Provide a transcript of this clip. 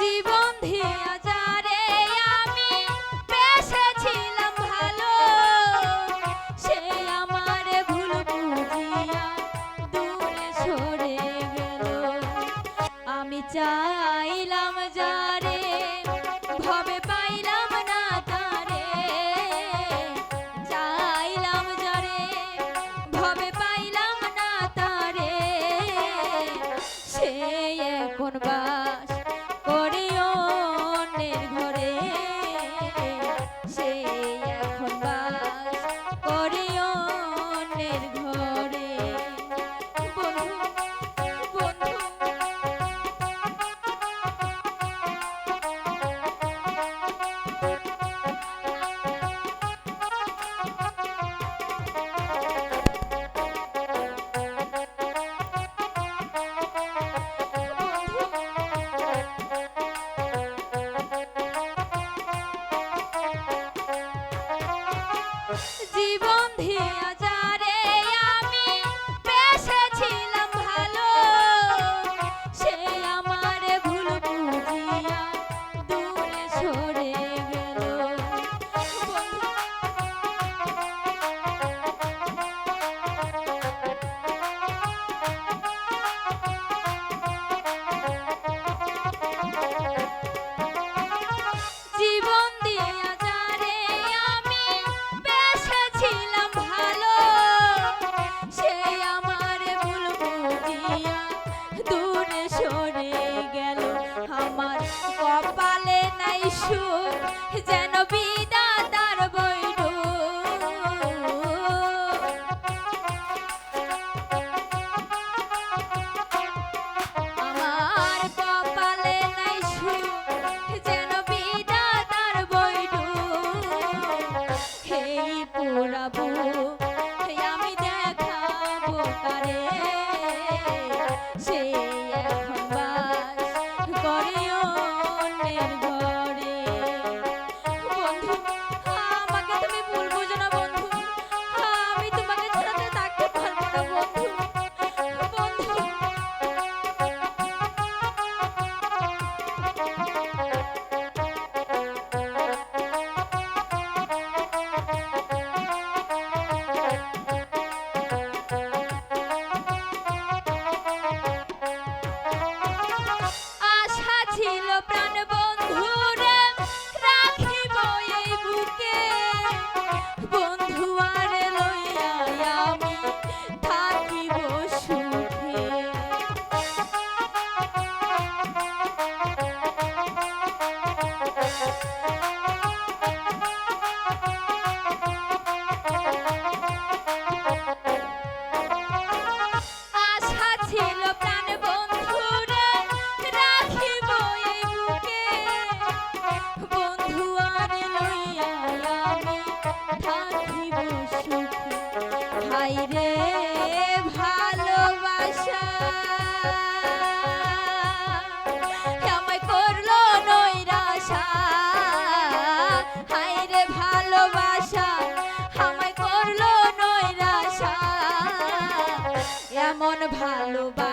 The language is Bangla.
জীবন দিয়া যারে আমি বেসেছিলাম ভালো। সে আমার ভুল বুঝিয়া দূরে সরে গেল। আমি চাইলাম যারে, ভবে পাইলাম না তারে। চাইলাম যারে, ভবে পাইলাম না তারে। সে এখন বা here. canción. ভালোবাসা।